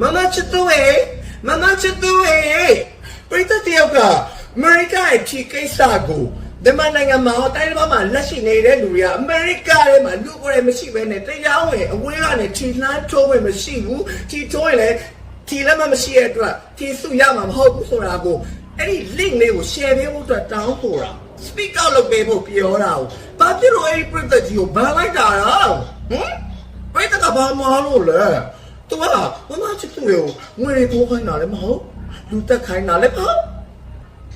မမချစ်သူရဲ့မမချစ်သူရဲ့ပရိသတ်တယောက်ကအမေရိကရဲ့ဖြီကိစ္စကိုမြန်မာနိုင်ငံမှာတိုင်းတစ်ပါးမှာလက်ရှိနေတဲ့လူတွေကအမေရိကထဲမှာလူကိုယ်လည်းမရှိဘဲနဲ့တရားဝင်အဝေးကနေခြေလှမ်းထိုးဝင်မရှိဘူးခြေထိုးရင်လည်းခြေလက်မမရှိတဲ့အတွက်ခြေစုရမှာမဟုတ်ဘူးဆိုတာကိုအဲ့ဒီ link လေးကို share ပေးဖို့အတွက်တောင်းဆိုတာ speak out လုပ်ပေးဖို့ပြောတာကိုဘာဖြစ်လို့အဲ့ဒီပြဿနာကြီးကိုဘာလိုက်တာလဲဟမ်ပြဿနာဘာမှမလို့လဲ သူကမမချစ်သူကိုငွေတွေပိုးခိုင်းတာလည်းမဟုတ်လူတက်ခိုင်းတာလည်းမဟုတ်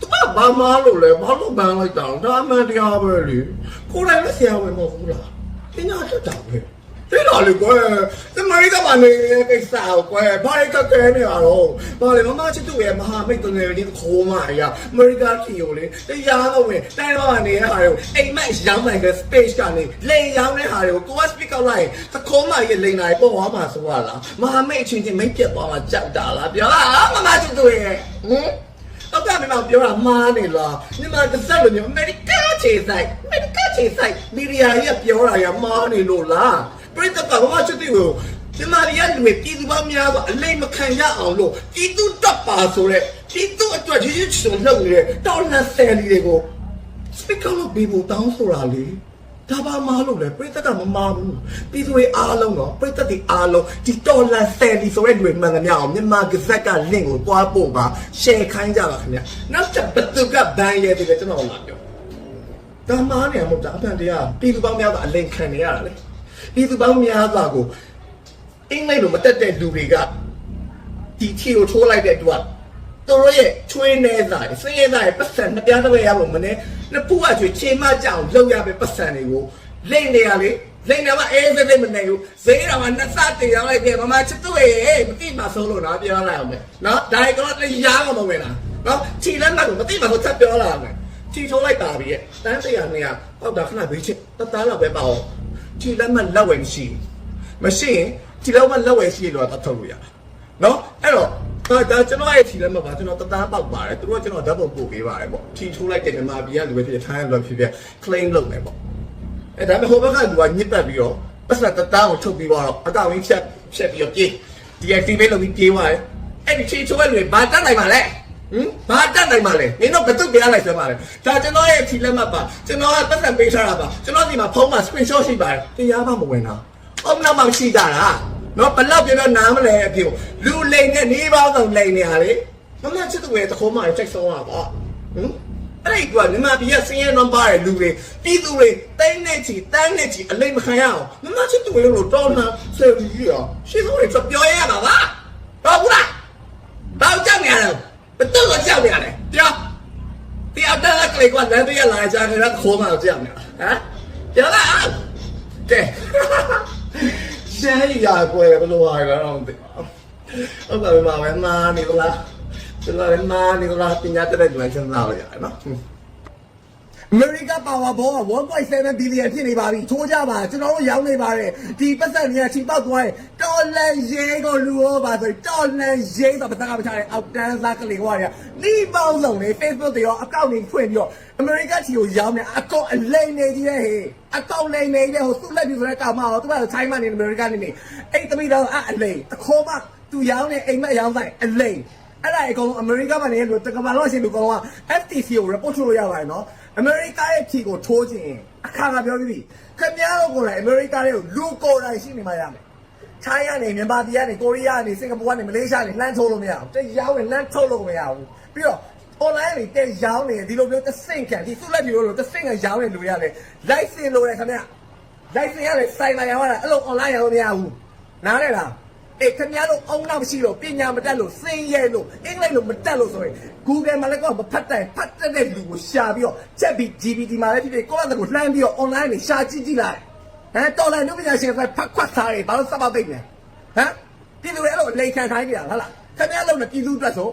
သူကဘာမှလို့လဲဘာလို့ဘန်းလိုက်တာလဲဒါအမှန်တရားပဲလေကိုယ်တိုင်လည်းဆရာဝန်မဟုတ်ဘူးလားပညာတတ်တာပဲ ဒီလိုလေကွယ်ဒီမရိကမနေကိစ္စကိုကွယ်ဘာလို့ကကဲနေရတော့ဘာလဲမမချစ်သူရဲ့မဟာမိတ်ငယ်လေးခိုးမရအမေရိကခီကိုလေတရားတော့ဝင်တိုင်းတော့ကနေရတာကိုအိမ်မက်ရောင်းနိုင်တဲ့ space ကနေလိန်ရောင်းတဲ့ဟာတွေကိုကိုက speak out လိုက်သခိုးမရဲ့လိန်နိုင်ပေါ်သွားမှာဆိုရလားမဟာမိတ်အချင်းချင်းမိတ်ပြတ်သွားမှာကြောက်တာလားပြောလားမမချစ်သူရဲ့ဟင်တော့ကမင်းမပြောတာမားနေလားညီမတစ်စက်လိုမျိုးအမေရိကခြေဆိုင်အမေရိကခြေဆိုင်မီဒီယာကြီးကပြောတာရမားနေလို့လား ပြိတ္တကဘာမှချစ်သူကိုဒီမာရီယာလူတွေပြည်သူပေါင်းများစွာအလိမ့်မခံရအောင်လို့ပြည်သူတပ်ပါဆိုတဲ့ပြည်သူအတွက်ကြီးကြီးစုံလုပ်နေတဲ့တောင်းလန်ဆယ်လီတွေကို speak out လုပ်ပြီးဖို့တောင်းဆိုတာလေဒါပါမလို့လေပြိတ္တကမမာဘူးပြည်သူတွေအားလုံးတော့ပြိတ္တတွေအားလုံးဒီတော်လန်ဆယ်လီဆိုတဲ့လူတွေမှန်သမျှအောင်မြန်မာကဇက်က link ကိုတွားပို့ပါ share ခိုင်းကြပါခင်ဗျနောက်ချက်ဘသူကဘန်ရဲတယ်လေကျွန်တော်လာပြောဒါမှန်းနေမှာမဟုတ်တာအဖန်တရားပြည်သူပေါင်းများစွာအလိန်ခံနေရတာလေ ပြည်သူပေါင်းများစွာကိုအင်္ဂလိပ်လိုမတက်တဲ့လူတွေကဒီထီကိုထိုးလိုက်တဲ့အတွက်သူတို့ရဲ့ချွေးနေသားစင်းရဲသားရဲ့ပတ်စံနှစ်ပြားတစ်ဝဲရဖို့မနေနှစ်ဖူးအချွေချေမကြောင်လောက်ရပဲပတ်စံတွေကိုလိမ့်နေရလေလိမ့်နေမှာအေးစိတ်မနေဘူးဈေးတော်မှာနှစ်စတင်ရောက်လိုက်တယ်မမချစ်သူရဲ့မတိမဆုံးလို့နော်ပြောလိုက်အောင်မယ်နော်ဒါကတော့တရားမှမဝင်လားနော်ခြေလက်မှတ်ကိုမတိမဆုံးချက်ပြောလာအောင်မယ်ခြေထိုးလိုက်ပါပြီရဲ့တန်းတရာနေရဟောက်တာခဏဘေးချင်းတသားလောက်ပဲပါအောင် ခြေလက်မှတ်လက်ဝယ်မရှိဘူးမရှိရင်ခြေလက်မှတ်လက်ဝယ်ရှိလို့တော့ထုတ်လို့ရနော်အဲ့တော့ဒါဒါကျွန်တော်ရဲ့ခြေလက်မှတ်ပါကျွန်တော်တသားပေါက်ပါတယ်သူတို့ကကျွန်တော်ဓာတ်ပုံပို့ပေးပါတယ်ပေါ့ခြေထိုးလိုက်တဲ့မြန်မာပြည်ကလူပဲဖြစ်ဖြစ်ထိုင်းရလူပဲဖြစ်ဖြစ် claim လုပ်မယ်ပေါ့အဲဒါပေမဲ့ဟိုဘက်ကလူကညစ်ပတ်ပြီးတော့ပတ်စံတသားကိုထုတ်ပြီးတော့အကောင့်ကြီးချက်ချက်ပြီးတော့ပြေး deactivate လုပ်ပြီးပြေးသွားတယ်အဲ့ဒီချီချိုးတဲ့လူတွေဘာတက်နိုင်မှာလဲ ဟင်ဘာတက်နိုင်မှာလဲနင်တို့ဘယ်သူပြရလိုက်စမ်းပါလဲဒါကျွန်တော်ရဲ့ဖြီလက်မှတ်ပါကျွန်တော်ကပတ်စံပေးထားတာပါကျွန်တော်ဒီမှာဖုန်းမှာ screenshot ရှိပါတယ်တရားမှမဝင်တာအုံနောက်မှရှိကြတာနော်ဘလောက်ပြတော့နားမလဲအဖြစ်လူလိန်နဲ့နေပေါင်းဆောင်လိန်နေရလေမမချစ်သူရဲ့တခိုးမှချက်ဆုံးရပါဟင်အဲ့ဒီကမြန်မာပြည်ကစင်းရဲနံပါတ်ရဲ့လူတွေပြည်သူတွေတိုင်းနေချီတန်းနေချီအလိမ့်မခံရအောင်မမချစ်သူတွေလို့တောင်းတာဆယ်ကြီးရရှင်းဆုံးတွေပြောရရမှာပါတော့ဘူးလားတော့ကြောက်နေရတယ်ဘယ်တော့ ကြောက်နေရလဲပြောတရားတက်ကလေးကလမ်းပြလာကြတယ်ခေါ်မှကြောက်နေတာဟမ်ပြောလားကဲရှမ်းရကွယ်ဘယ်လိုဟာလဲတော့မသိဟုတ်ပါပြီမမမာနေလားကျွန်တော်လည်းမာနေလားပညာတတ်တဲ့ကျွမ်းစဉ်းစားလို့ရတယ်နော် အမေရိကပါဝါဘောက1.7ဘီလီယံဖြစ်နေပါပြီထိုးကြပါကျွန်တော်တို့ရောင်းနေပါတယ်ဒီပတ်စံတွေကချိန်ပေါက်သွားရင်တော်လန်ရေးကိုလူရောပါဆိုတော်လန်ရေးဆိုပတ်စံကမချတဲ့အောက်တန်းစားကလေးကွာတွေကဒီပေါင်းစုံနေ Facebook တွေရောအကောင့်တွေဖွင့်ပြီးတော့အမေရိကချီကိုရောင်းနေအကောင့်အလိမ့်နေကြီးရဲ့ဟေးအကောင့်လိမ့်နေကြီးဟိုသူ့လက်ပြဆိုတဲ့ကောင်မရောသူကချိုင်းမနေအမေရိကနေနေအဲ့သမီးတော်အလိမ့်အခေါ်မသူရောင်းနေအိမ်မက်ရောင်းဆိုင်အလိမ့်အဲ့ဒါအကောင်အမေရိကမှာနေလို့တကမ္ဘာလုံးရှင်လူကောင်က FTC ကို report ထုတ်လို့ရပါတယ်နော် အမေရိကရဲ့ဖြီကိုထိုးခြင်းအခါကပြောပြီးပြီခင်ဗျားတို့ကိုယ်တိုင်အမေရိကရဲ့လူကိုယ်တိုင်ရှိနေမှရမယ်ချိုင်းကနေမြန်မာပြည်ကနေကိုရီးယားကနေစင်ကာပူကနေမလေးရှားကနေလှမ်းထုတ်လို့မရဘူးတရားဝင်လှမ်းထုတ်လို့မရဘူးပြီးတော့ online တွေတက်ရောင်းနေဒီလိုမျိုးတစ်ဆင့်ခံဒီသူ့လက်ပြလို့တစ်ဆင့်ကရောင်းနေလူရတယ် license လို့ရခင်ဗျာ license ရတယ်စိုင်လာရောင်းတာအဲ့လို online ရောင်းမရဘူးနားလဲလား အေးခင်ဗျားတို့အုံနောက်မရှိလို့ပညာမတတ်လို့စင်ရဲလို့အင်္ဂလိပ်လို့မတတ်လို့ဆိုရင် Google မှာလည်းကောမဖတ်တိုင်ဖတ်တတ်တဲ့လူကိုရှာပြီးတော့ချက်ပြီး GPT မှာလည်းဖြစ်ဖြစ်ကိုယ့်အသက်ကိုလှမ်းပြီးတော့ online နေရှာကြည့်ကြည့်လိုက်ဟမ်တော်လည်းနုပညာရှင်ဆိုဖတ်ခွတ်စားတယ်ဘာလို့စပ်ပေါက်သိမ့်လဲဟမ်ပြည်သူတွေအဲ့လိုလိန်ခံခိုင်းကြတာဟုတ်လားခင်ဗျားလုံးနဲ့ပြည်သူအတွက်ဆို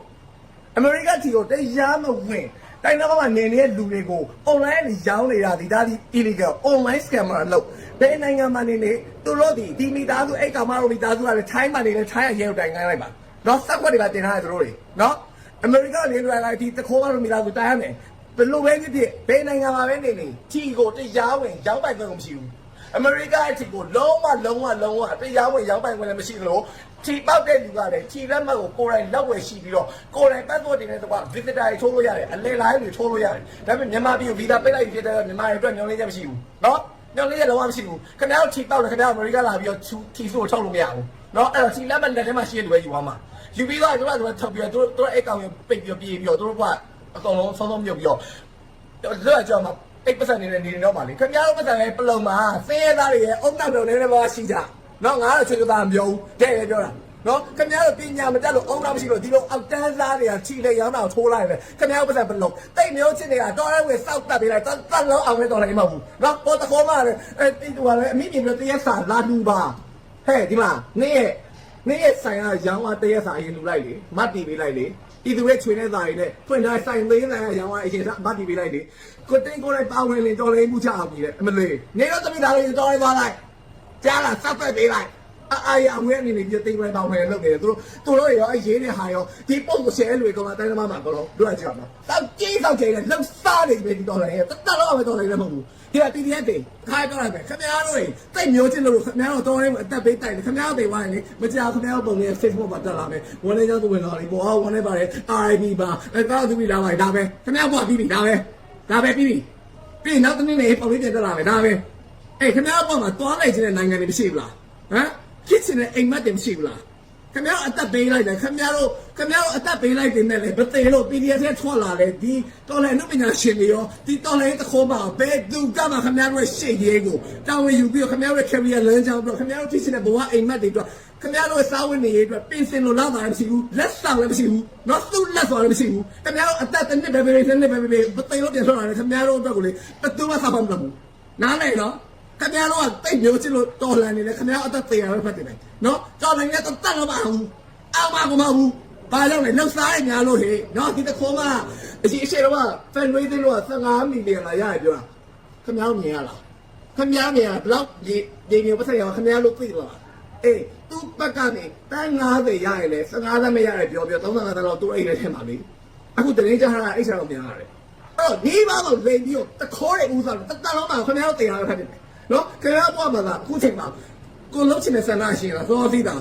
အမေရိကတီကိုတရားမဝင် တိုင်းတော့ကနေနေတဲ့လူတွေကို online နေရောင်းနေတာဒီဒါဒီ illegal online scammer လို့ဘယ်နိုင်ငံမှာနေနေသူတို့ဒီဒီမိသားစုအဲ့ကောင်မတို့မိသားစုကလည်း time မှာနေလဲ time ရဲတိုင်ခိုင်းလိုက်ပါနော်စက်ခွက်တွေပါတင်ထားတယ်သူတို့တွေနော်အမေရိကနေလွယ်လိုက်ဒီတခိုးမတို့မိသားစုတိုင်းရမယ်ဘယ်လိုပဲဖြစ်ဖြစ်ဘယ်နိုင်ငံမှာပဲနေနေချီကိုတရားဝင်ရောင်းပိုက်ခွင့်မရှိဘူး အမေရိကအထီကိုလုံးဝလုံးဝလုံးဝတရားဝင်ရောက်ပိုင်ခွင့်လည်းမရှိသလိုခြေပေါက်တဲ့လူကလည်းခြေလက်မှတ်ကိုကိုယ်တိုင်လက်ဝယ်ရှိပြီးတော့ကိုယ်တိုင် passport တင်တဲ့တော့ visitor တွေထိုးလို့ရတယ်အလဲလိုင်းတွေထိုးလို့ရတယ်ဒါပေမဲ့မြန်မာပြည်ကို visa ပိတ်လိုက်ဖြစ်တဲ့မြန်မာတွေအတွက်ညွှန်လင်းချက်မရှိဘူးနော်ညွှန်လင်းချက်လုံးဝမရှိဘူးခင်ဗျားတို့ခြေပေါက်တယ်ခင်ဗျားတို့အမေရိကလာပြီးတော့ခြေဆိုးထုတ်လို့မရဘူးနော်အဲ့တော့ခြေလက်မှတ်လက်ထဲမှာရှိတဲ့လူပဲယူသွားမှာယူပြီးတော့တို့ကတို့ထုတ်ပြီးတော့တို့တို့အဲ့ကောင်ကိုပိတ်ပြီးပြေးပြီးတော့တို့ကအကောင်လုံးဆုံးဆုံးမြုပ်ပြီးတော့တော့ကြောင်မှာ အိတ်ပတ်စံနေတဲ့နေနေတော့ပါလေခင်ဗျားတို့ပတ်စံရဲ့ပလုံမှာစင်းရဲသားတွေရဲ့အုံနောက်တုံနေနေပါရှိကြနော်ငါတော့ချွေသားမပြောဘူးတဲ့ပဲပြောတာနော်ခင်ဗျားတို့ပညာမတတ်လို့အုံနောက်မရှိလို့ဒီလိုအောက်တန်းစားတွေကခြိလေရောင်းတာထိုးလိုက်ပဲခင်ဗျားတို့ပတ်စံပလုံတိတ်မျိုးချစ်နေတာတော်ရဲဝင်စောက်တက်ပေးလိုက်တတ်လုံးအောင်လည်းတော်လည်းမဟုတ်ဘူးနော်ပေါ်တခေါ်မှလည်းအဲတိတူကလည်းအမိမြင်ပြီးတရက်စာလာလူပါဟဲ့ဒီမှာနေ့ရဲ့နေ့ရဲ့ဆိုင်ကရောင်းသွားတရက်စာအရင်လူလိုက်လေမတ်တီပေးလိုက်လေ ဒီသူရဲ့ချွေတဲ့သားတွေနဲ့ဖွင့်ထားဆိုင်သေးတယ်ရောင်းအရင်ကမတ်တီပေးလိုက်လေကိုတင်ကိုလိုက်ပါဝင်လင်တော်လေးမှုချအောင်ပြီလေအမလေးနေတော့တမိသားလေးတော်လေးသွားလိုက်ကြားလာစောက်ပဲပေးလိုက် အာအာရအဝဲအနေနဲ့ပြတင်ကိုလိုက်ပါဝင်လုပ်နေတယ်သူတို့သူတို့ရောအရေးနဲ့ဟာရောဒီပုံကိုရှယ်လွေကောင်တိုင်းသမားမှာကတော့တို့ကကြောက်မှာတောက်ကြီးစောက်ချိန်နဲ့လှုပ်စားနေပြီဒီတော်လေးတတ်တော့ပဲတော်လေးလည်းမဟုတ်ဘူးဒီက PDF တွေခါပြောလိုက်ပဲခင်ဗျားတို့တိတ်မျိုးချင်းလို့ခင်ဗျားတို့တော်လေးအသက်ပေးတိုက်တယ်ခင်ဗျားတို့တွေဝိုင်းလေမကြောက်ခင်ဗျားတို့ပုံလေး Facebook မှာတက်လာမယ်ဝန်လေးကြောင့်သူဝင်လာပြီဘောဝန်လေးပါတယ် RIP ပါအဲကောက်သူပြီးလာပါဒါပဲခင်ဗျားဘောပြီးပြီဒါပဲဒါပဲပြီးပြီပြီးနောက်တစ်နေ့နေပုံလေးတင်တက်လာမယ်ဒါပဲအေးခင်ဗျားဘောမှာတွားလိုက်ခြင်းတဲ့နိုင်ငံတွေမရှိဘူးလားဟမ် ဖြစ်ခြင်းတဲ့အိမ်မက်တွေမရှိဘူးလားခင်ဗျားတို့အသက်ပေးလိုက်တယ်ခင်ဗျားတို့ခင်ဗျားတို့အသက်ပေးလိုက်တယ်နဲ့လေမသိလို့ PDF ထဲထွက်လာတယ်ဒီတော်လည်းအနုပညာရှင်တွေရောဒီတော်လည်းတခေါ်မှာဘယ်သူကမှခင်ဗျားတို့ရဲ့ရှေ့ရေးကိုတာဝန်ယူပြီးတော့ခင်ဗျားတို့ရဲ့ career လမ်းကြောင်းပြီးတော့ခင်ဗျားတို့ဖြစ်နေတဲ့ဘဝအိမ်မက်တွေအတွက်ခင်ဗျားတို့ရဲ့စာဝင်နေရေးအတွက်ပြင်ဆင်လို့လာတာလည်းမရှိဘူးလက်ဆောင်လည်းမရှိဘူးနော်သူ့လက်ဆောင်လည်းမရှိဘူးခင်ဗျားတို့အသက်တစ်နှစ်ပဲပဲတစ်နှစ်ပဲပဲမသိလို့ပြန်ထွက်လာတယ်ခင်ဗျားတို့အတွက်ကိုလေဘယ်သူမှစာဖတ်မလုပ်ဘူးနားလေနော် ခင်ဗျားတို့ကတိတ်မျိုးချစ်လို့တော်လန်နေတယ်ခင်ဗျားအသက်သေးရပဲဖတ်တယ်နော်တော်လန်ရဲ့တတ်တော့မအောင်အောင်မကမဘူးဘာကြောင့်လဲလောက်စားရများလို့ဟေ့နော်ဒီတခေါ်မှအရှိအရှိတော့ဖန်ဝေးသိလို့15မီလီယံလာရရပြောတာခင်ဗျားမြင်ရလားခင်ဗျားမြင်ရဘလောက်ဒီဒီမျိုးပတ်သက်ရခင်ဗျားလို့သိလားအေးသူ့ဘက်ကနေတန်း90ရရင်လေ15သန်းမရရပြောပြော35သန်းတော့သူ့အိတ်ထဲထဲမှာလေအခုတရင်ကြတာအိတ်ဆက်တော့မြန်ရတယ်အဲ့တော့ဒီဘာလို့လိန်ပြီးတော့တခေါ်တဲ့ဦးစားလို့တတလုံးမှာခင်ဗျားတို့တင်ရတာဖတ်တယ် နော်ခင်ဗျားဘွားမှာကအခုချိန်မှာကိုလုံးချင်တဲ့ဆန္ဒရှိတာသောသီတာ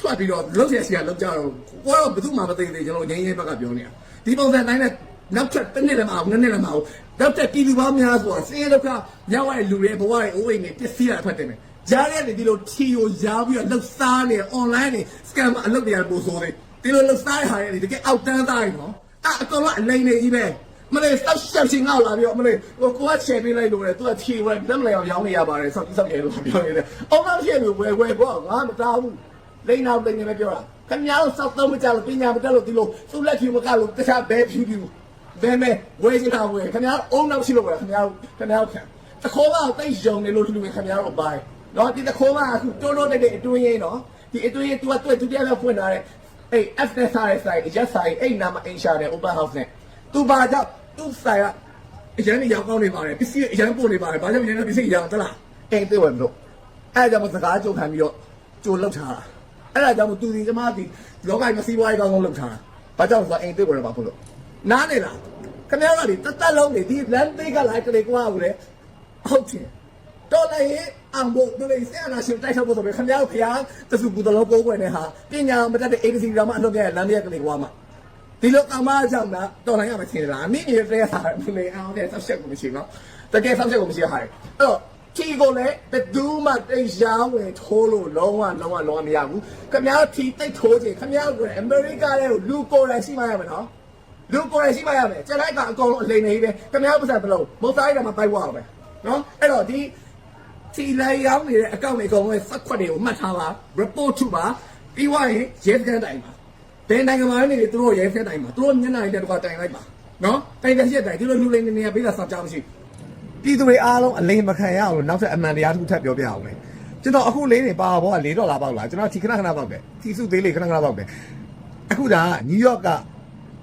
ထွက်ပြီးတော့လုံးချင်စီကလုံးကြတော့ကိုတော့ဘယ်သူမှမသိသေးကျွန်တော်ငင်းရဲဘက်ကပြောနေတာဒီပုံစံတိုင်းနဲ့နောက်ထပ်တစ်နှစ်လည်းမအောင်နှစ်နှစ်လည်းမအောင်နောက်ထပ်ပြည်သူပေါင်းများဆိုတာစင်းရဲဒုက္ခရောက်ရတဲ့လူတွေဘဝတွေအိုးအိမ်တွေပစ္စည်းရဖတ်တယ်မယ်ကြားရတဲ့ဒီလိုထီကိုရားပြီးတော့လှုပ်စားနေ online နေ scam အလုပ်တွေကပို့ဆိုတယ်ဒီလိုလှုပ်စားရတဲ့ဟာတွေတကယ်အောက်တန်းသားတွေနော်အဲ့အကောင်ကအလိန်နေကြီးပဲ မလေးစောက်ရှက်ချင်းငေါ့လာပြီးတော့မလေးဟိုကိုကချယ်ပေးလိုက်လို့လေသူကဖြေဝဲလက်မလဲအောင်ရောင်းနေရပါတယ်စောက်စောက်ရဲလို့ပြောနေတယ်။အောင်မဖြစ်လို့ဝဲဝဲဘောငါမတားဘူး။လိန်နောက်လိန်နေပဲပြောတာ။ခင်ဗျားတို့စောက်သုံးမကြလို့ပညာမတက်လို့ဒီလိုသူ့လက်ဖြူမကလို့တခြားဘဲဖြူဖြူဘဲမဲဝဲချင်တာဝဲခင်ဗျားအုံနောက်ရှိလို့ဝဲခင်ဗျားခင်ဗျားခံတခေါ်ကတိတ်ယုံနေလို့လူတွေခင်ဗျားတို့ပိုင်းနော်ဒီတခေါ်ကအခုတိုးတိုးတိတ်တိတ်အတွင်းရင်းနော်ဒီအတွင်းရင်း तू ကတွေ့သူတရားပဲဖွင့်လာတဲ့အေး F နဲ့စားတဲ့ site ရက်ဆိုင်အဲ့နာမအင်ရှာတဲ့ open house နဲ့ तू ဘာကြောင့် သူ့ဆိုင်ကအရန်ကြီးရောင်းကောင်းနေပါတယ်ပစ္စည်းအရန်ပို့နေပါတယ်ဘာကြောင့်ရန်ပစ္စည်းရောင်းသလားအိမ်သိဝင်မလို့အဲ့ဒါကြောင့်စကားကြုံခံပြီးတော့ကြိုလောက်ထားတာအဲ့ဒါကြောင့်သူဒီကျမဒီလောကကြီးမစီးပွားရေးကောင်းကောင်းလောက်ထားတာဘာကြောင့်ဆိုတော့အိမ်သိဝင်မှာပို့လို့နားနေလားခင်ဗျားကလေတတ်လုံးနေဒီလမ်းသိကလိုက်ကလေးကွာဘူးလေဟုတ်တယ်တော်လည်းရင်အောင်ဖို့တို့လေဆရာနာရှင်တိုက်ထုတ်ဖို့ဆိုပြီးခင်ဗျားတို့ဖျားတစုကူတလုံးကိုးကွယ်နေဟာပညာမတတ်တဲ့ ABC တောင်မှအလုပ်ပြရလမ်းရကလေးကွာမှာ ဒီလိုကောင်မကြောင့်လားတော်လိုက်ရမချင်းလားအမိမြေတဲ့ဟာလေအောင်တဲ့ဆောက်ချက်ကိုမရှိနော်တကယ်ဆောက်ချက်ကိုမရှိဟာအဲ့တော့ချီကိုလည်းဘယ်သူမှတိတ်ရှားဝင်ထိုးလို့လုံးဝလုံးဝလုံးဝမရဘူးခင်ဗျားထီတိတ်ထိုးခြင်းခင်ဗျားကအမေရိကရဲ့လူကိုယ်တိုင်ရှိမှရမယ်နော်လူကိုယ်တိုင်ရှိမှရမယ်ကျန်လိုက်ကအကောင်လုံးအလိမ်နေပဲခင်ဗျားပတ်စံဘလုံးမုတ်သားရမှာပိုက်ဝါပဲနော်အဲ့တော့ဒီချီလိုက်ရောက်နေတဲ့အကောင့်တွေအကုန်လုံးစက်ခွက်တွေကိုမှတ်ထားပါ report ထုပါပြီးွားရင်ရဲစခန်းတိုင်ပါ ဘယ်နိုင်ငံမှာနေနေသူတို့ရဲဖက်တိုင်းမှာသူတို့မျက်နှာတွေတက်တော့တိုင်လိုက်ပါနော်တိုင်တဲ့ရက်တိုင်းဒီလိုလူလိမ့်နေနေပေးတာစောင့်ကြမရှိပြည်သူတွေအားလုံးအလိမ်မခံရအောင်လို့နောက်ထပ်အမှန်တရားတစ်ခုထပ်ပြောပြအောင်မယ်ကျွန်တော်အခုလေးနေပါဘောက၄ဒေါ်လာပေါက်လာကျွန်တော်ထီခဏခဏပေါက်တယ်ထီစုသေးလေးခဏခဏပေါက်တယ်အခုဒါနယူးယောက်က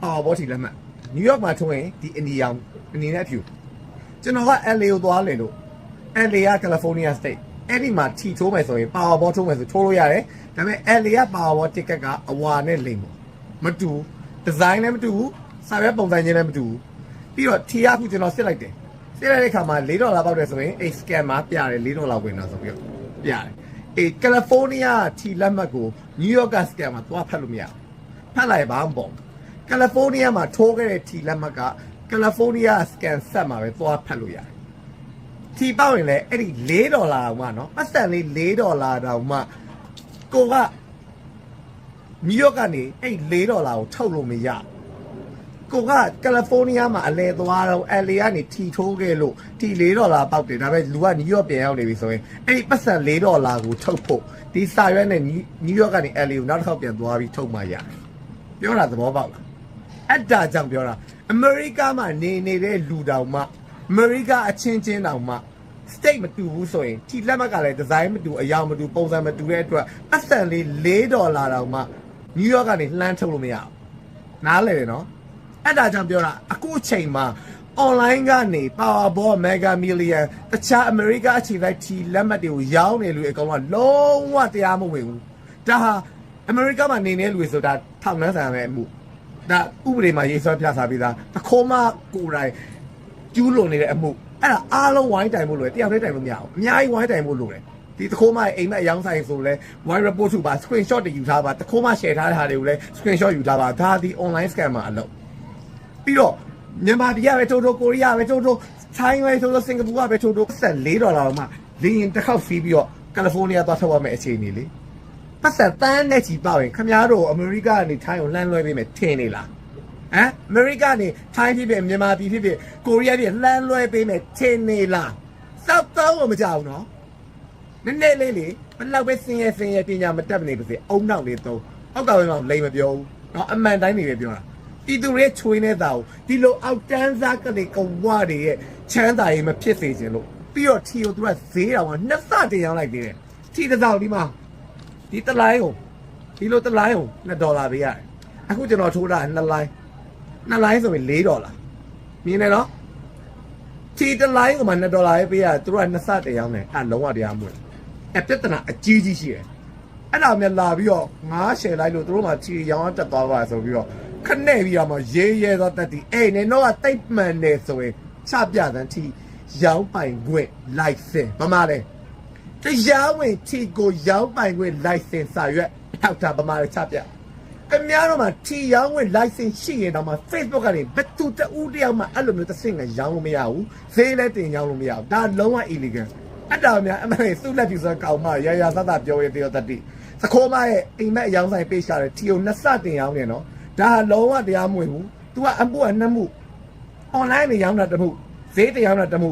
အာဘောထီလက်မှတ်နယူးယောက်မှာထွင်ဒီအနီရောင်အနီနဲ့အဖြူကျွန်တော်က LA ကိုသွားလေလို့ LA က California State အဲ့ဒီမှာထီထိုးမယ်ဆိုရင် power ball ထိုးမယ်ဆိုထိုးလို့ရတယ်ဒါပေမဲ့ LA က power ball ticket ကအဝါနဲ့လိမ့်ပေါ့မတူဒီဇိုင်းလည်းမတူဘူးစာရွက်ပုံစံချင်းလည်းမတူဘူးပြီးတော့ထီရခုကျွန်တော်စစ်လိုက်တယ်စစ်လိုက်တဲ့ခါမှာ4ဒေါ်လာပေါက်တယ်ဆိုရင်အဲ့ scan မှာပြတယ်4ဒေါ်လာဝင်တာဆိုပြီးတော့ပြတယ်အေးကယ်လီဖိုးနီးယားထီလက်မှတ်ကိုနယူးယောက်က scan မှာသွားဖတ်လို့မရဘူးဖတ်လိုက်ဘာမှမပေါ့ကယ်လီဖိုးနီးယားမှာထိုးခဲ့တဲ့ထီလက်မှတ်ကကယ်လီဖိုးနီးယား scan ဆက်မှာပဲသွားဖတ်လို့ရတယ် ထီပေါက်ရင်လည်းအဲ့ဒီ4ဒေါ်လာတောင်မှနော်ပတ်စံလေး4ဒေါ်လာတောင်မှကိုကနယူးယောက်ကနေအဲ့4ဒေါ်လာကိုထုတ်လို့မရဘူးကိုကကယ်လီဖိုးနီးယားမှာအလဲသွားတော့ LA ကနေထီထိုးခဲ့လို့ထီ4ဒေါ်လာပေါက်တယ်ဒါပေမဲ့လူကနယူးယောက်ပြန်ရောက်နေပြီဆိုရင်အဲ့ဒီပတ်စံ4ဒေါ်လာကိုထုတ်ဖို့ဒီစာရွက်နဲ့နယူးယောက်ကနေ LA ကိုနောက်တစ်ခေါက်ပြန်သွားပြီးထုတ်မှရတယ်ပြောတာသဘောပေါက်လားအဲ့ဒါကြောင့်ပြောတာအမေရိကမှာနေနေတဲ့လူတောင်မှ အမေရိကအချင်းချင်းတောင်မှ state မတူဘူးဆိုရင်ထီလက်မှတ်ကလည်း design မတူအယောင်မတူပုံစံမတူတဲ့အတွက်ပတ်စံလေး4ဒေါ်လာတောင်မှနယူးယောက်ကနေလှမ်းထုတ်လို့မရဘူးနားလည်တယ်နော်အဲ့ဒါကြောင့်ပြောတာအခုအချိန်မှာ online ကနေ Powerball Mega Million တခြား America အခြေလိုက်ထီလက်မှတ်တွေကိုရောင်းနေလူတွေအကောင်ကလုံးဝတရားမဝင်ဘူးဒါဟာ America မှာနေနေလူတွေဆိုတာထောက်နှန်းဆိုင်ရမယ်အမှုဒါဥပဒေမှာရေးဆွဲပြထားပြီးသားတခိုးမကိုယ်တိုင် ကျူးလွန်နေတဲ့အမှုအဲ့ဒါအားလုံးဝိုင်းတိုင်ဖို့လိုတယ်တရားလေးတိုင်လို့မရဘူးအများကြီးဝိုင်းတိုင်ဖို့လိုတယ်ဒီတခိုးမရဲ့အိမ်မက်အယောင်းဆိုင်ဆိုလဲ wire report ထူပါ screenshot တွေယူထားပါတခိုးမ share ထားတဲ့ဟာတွေကိုလဲ screenshot ယူထားပါဒါဒီ online scam မှာအလုပ်ပြီးတော့မြန်မာပြည်ကပဲထိုးထိုးကိုရီးယားပဲထိုးထိုးထိုင်းပဲထိုးထိုးစင်ကာပူကပဲထိုးထိုးဆက်4ဒေါ်လာတော့မှလေရင်တစ်ခေါက်ဖီးပြီးတော့ကယ်လီဖိုးနီးယားသွားထုတ်ရမယ့်အခြေအနေလေပတ်သက်တန်းနဲ့ချီပေါ့ရင်ခမရတို့အမေရိကကနေထိုင်းကိုလှမ်းလွှဲပေးမယ်ထင်နေလား ဟမ်အမေရိကနေထိုင်းဖြစ်ဖြစ်မြန်မာပြည်ဖြစ်ဖြစ်ကိုရီးယားဖြစ်လှမ်းလွှဲပေးမယ်ထင်နေလားစောက်တော့မကြောက်နော်နည်းနည်းလေးလေဘလောက်ပဲစင်ရဲစင်ရဲပညာမတက်မနေပါစေအုံနောက်လေးသုံးအောက်ကပဲမလိမ်မပြောဘူးနော်အမှန်တိုင်းနေပဲပြောတာပြည်သူတွေရဲ့ချွေးနေတာကိုဒီလိုအောက်တန်းစားကလေးကဝတွေရဲ့ချမ်းသာရေးမဖြစ်စေခြင်းလို့ပြီးတော့ထီကိုသူကဈေးတော်ကနှစ်ဆတင်ရောက်လိုက်သေးတယ်ထီတစ်စောင်ဒီမှာဒီတစ်လိုင်းကိုဒီလိုတစ်လိုင်းကို2ဒေါ်လာပေးရတယ်အခုကျွန်တော်ထိုးတာ2လိုင်း 2လိုင်းဆိုရင်4ဒေါ်လာမြင်နေနော်ထီတစ်လိုင်းကိုမှ2ဒေါ်လာပဲပေးရတယ်သူတို့ကနှစ်ဆတင်ရောက်နေအဲ့လုံးဝတရားမဝင်အပြဿနာအကြီးကြီးရှိတယ်အဲ့ဒါမြလာပြီးတော့ငါးရှယ်လိုက်လို့သူတို့မှချီရောင်းတက်သွားပါဆိုပြီးတော့ခနဲ့ပြီးတော့မှရေးရဲသောတက်တီအေးနေတော့ကတိတ်မှန်နေဆိုရင်ချပြတဲ့တီရောင်းပိုင်ခွင့် license မမလဲတရားဝင်တီကိုရောင်းပိုင်ခွင့် license စာရွက်ထောက်တာပမာလဲချပြ ခင်ဗျားတို့မှာတီရောင်းဝင် license ရှိရင်တော့မှ Facebook ကနေဘယ်သူတူတယောက်မှအဲ့လိုမျိုးတစ်စင်ကရောင်းလို့မရဘူးဈေးလည်းတင်ရောင်းလို့မရဘူးဒါလုံးဝ illegal အဲ့ဒါများအမေစုလက်ပြဆိုကောင်မရရသသပြောရတဲ့တတိသခိုးမရဲ့အိမ်မက်အယောင်းဆိုင်ပေးရှာတယ်ထီကိုနှစ်ဆတင်ရောင်းနေနော်ဒါလုံးဝတရားမဝင်ဘူး तू ကအမှုအနှမှု online နေရောင်းတာတမှုဈေးတင်ရောင်းတာတမှု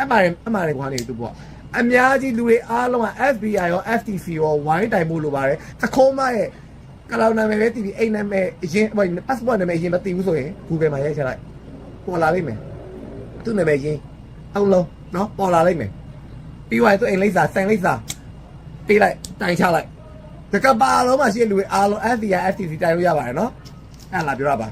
အမှားအမှားတွေခွာနေသူပေါ့အများကြီးလူတွေအားလုံးက FBI ရော FTC ရောဝိုင်းတိုင်မှုလိုပါတယ်သခိုးမရဲ့ ကလောင်နာမည်ပဲတည်ပြီးအိမ်နာမည်အရင်ဟို passport နာမည်အရင်မသိဘူးဆိုရင် Google မှာရိုက်ချလိုက်ပေါ်လာလိမ့်မယ်သူ့နာမည်ရင်းအောင်လုံးနော်ပေါ်လာလိမ့်မယ်ပြီးသွားရင်သူအိမ်လိပ်စာဆိုင်လိပ်စာပေးလိုက်တိုင်ချလိုက်တကဘာလုံးမှာရှိတဲ့လူတွေအားလုံး FBI FTC တိုင်လို့ရပါတယ်နော်အဲ့ဒါလာပြောရပါ